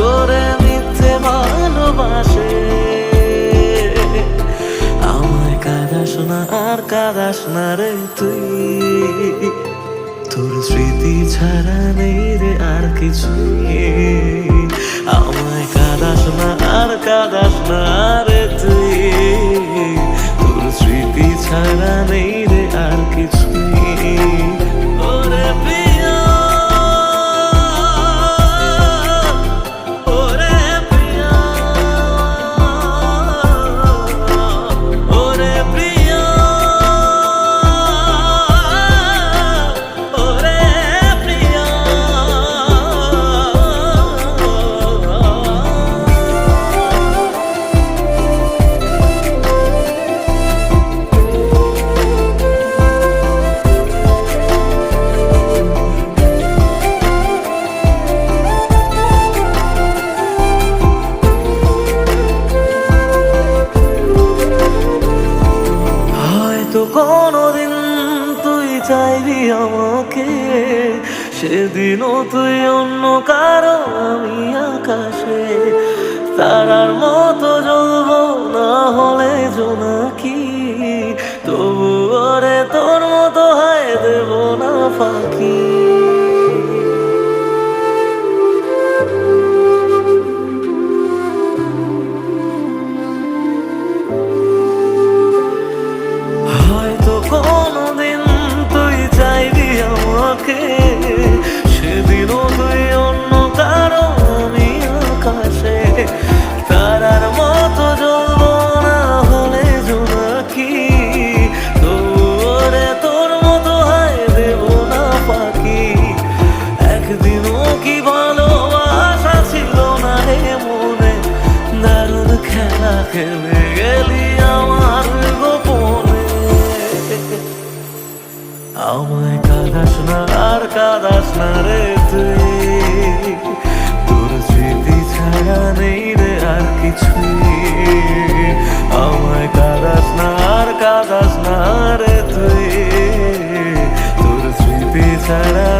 করে নিতে ভালোবাসে। আমায় কাদাস না, আর কাদাস না রে তুই। তোর স্মৃতি ছাড়া নেই রে আর কিছু আমায় চাইবি আমাকে? সেদিনও তুই অন্য কারও আমি আকাশে। তারার মতো জ্বলব না হলে খেলে গেলি আমার গোপনে। আমায় কাদাস না, আর কাদাস না রে তুই। তোর স্মৃতি ছাড়া নেই রে আর কিছুই। আমায় কাদাস না, আর কাদাস না রে তুই। তোর স্মৃতি ছাড়া